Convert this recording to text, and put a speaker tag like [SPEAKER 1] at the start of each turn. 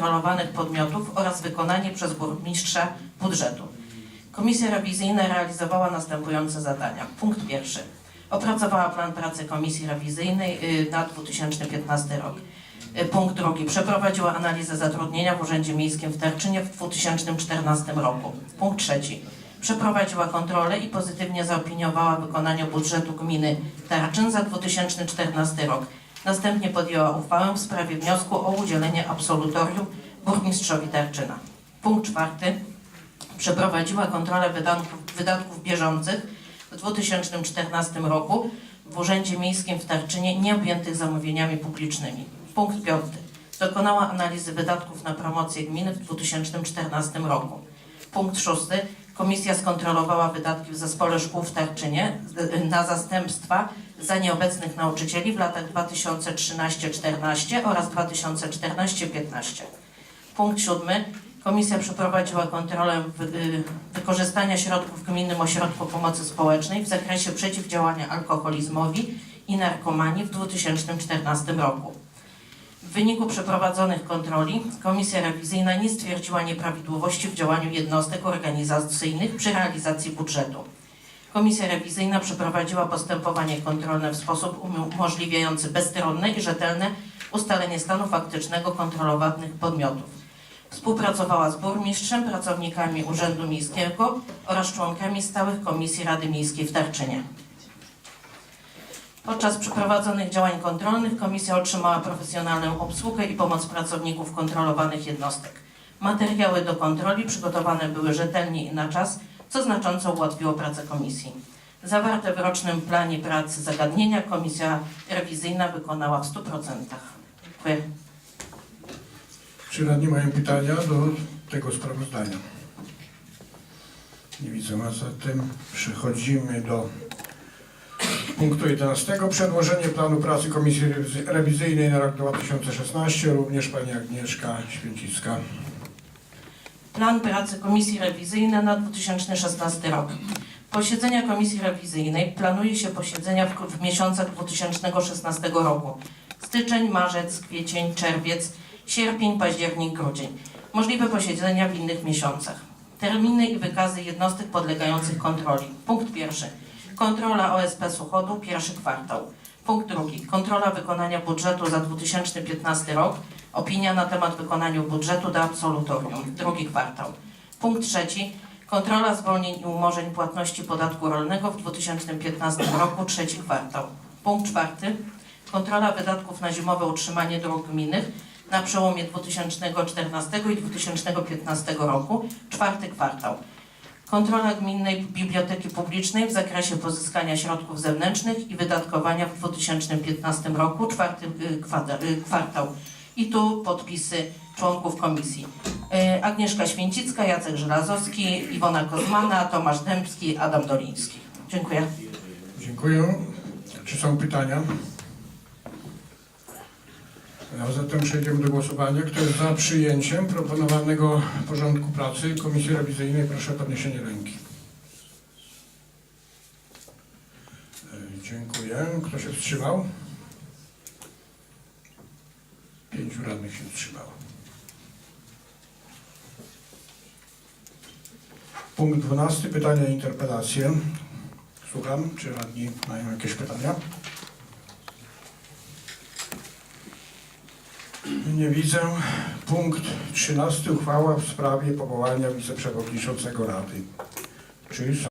[SPEAKER 1] kontrolowanych podmiotów oraz wykonanie przez burmistrza budżetu. Komisja rewizyjna realizowała następujące zadania. Punkt pierwszy. Opracowała plan pracy Komisji Rewizyjnej y, na 2015 rok. Y, Punkt drugi. Przeprowadziła analizę zatrudnienia w Urzędzie Miejskim w Tarczynie w 2014 roku. Punkt trzeci. Przeprowadziła kontrolę i pozytywnie zaopiniowała wykonanie budżetu gminy Tarczyn za 2014 rok. Następnie podjęła uchwałę w sprawie wniosku o udzielenie absolutorium burmistrzowi Tarczyna. Punkt czwarty. Przeprowadziła kontrolę wydatków, wydatków bieżących w 2014 roku w Urzędzie Miejskim w Tarczynie nieobjętych zamówieniami publicznymi. Punkt piąty. Dokonała analizy wydatków na promocję gminy w 2014 roku. Punkt szósty. Komisja skontrolowała wydatki w Zespole Szkół w Tarczynie na zastępstwa za nieobecnych nauczycieli w latach 2013-14 oraz 2014-15. Punkt siódmy. Komisja przeprowadziła kontrolę y, wykorzystania środków w Gminnym Ośrodku Pomocy Społecznej w zakresie przeciwdziałania alkoholizmowi i narkomanii w 2014 roku. W wyniku przeprowadzonych kontroli Komisja Rewizyjna nie stwierdziła nieprawidłowości w działaniu jednostek organizacyjnych przy realizacji budżetu. Komisja Rewizyjna przeprowadziła postępowanie kontrolne w sposób umo- umożliwiający bezstronne i rzetelne ustalenie stanu faktycznego kontrolowanych podmiotów. Współpracowała z burmistrzem, pracownikami Urzędu Miejskiego oraz członkami stałych Komisji Rady Miejskiej w Tarczynie. Podczas przeprowadzonych działań kontrolnych komisja otrzymała profesjonalną obsługę i pomoc pracowników kontrolowanych jednostek. Materiały do kontroli przygotowane były rzetelnie i na czas, co znacząco ułatwiło pracę komisji. Zawarte w rocznym planie pracy zagadnienia komisja rewizyjna wykonała w 100%. Dziękuję.
[SPEAKER 2] Czy radni mają pytania do tego sprawozdania? Nie widzę, a zatem przechodzimy do punktu 11. Przedłożenie planu pracy Komisji Rewizy- Rewizyjnej na rok 2016, również pani Agnieszka Święcicka.
[SPEAKER 1] Plan pracy Komisji Rewizyjnej na 2016 rok. Posiedzenia Komisji Rewizyjnej planuje się posiedzenia w, w miesiącach 2016 roku. Styczeń, marzec, kwiecień, czerwiec, sierpień, październik, grudzień. Możliwe posiedzenia w innych miesiącach. Terminy i wykazy jednostek podlegających kontroli. Punkt pierwszy. Kontrola OSP Suchodu, pierwszy kwartał. Punkt drugi. Kontrola wykonania budżetu za 2015 rok. Opinia na temat wykonania budżetu do absolutorium, drugi kwartał. Punkt trzeci. Kontrola zwolnień i umorzeń płatności podatku rolnego w 2015 roku, trzeci kwartał. Punkt czwarty. Kontrola wydatków na zimowe utrzymanie dróg gminnych na przełomie 2014 i 2015 roku, czwarty kwartał. Kontrola Gminnej Biblioteki Publicznej w zakresie pozyskania środków zewnętrznych i wydatkowania w 2015 roku, czwarty y, y, kwartał. I tu podpisy członków komisji. Y, Agnieszka Święcicka, Jacek Żelazowski, Iwona Kozmana, Tomasz Dębski, Adam Doliński. Dziękuję.
[SPEAKER 2] Dziękuję. Czy są pytania? A zatem przejdziemy do głosowania. Kto jest za przyjęciem proponowanego porządku pracy Komisji Rewizyjnej? Proszę o podniesienie ręki. E, Dziękuję. Kto się wstrzymał? Pięciu radnych się wstrzymało. Punkt 12. Pytania i interpelacje. Słucham, czy radni mają jakieś pytania? Nie widzę. Punkt 13. Uchwała w sprawie powołania wiceprzewodniczącego Rady. Czy są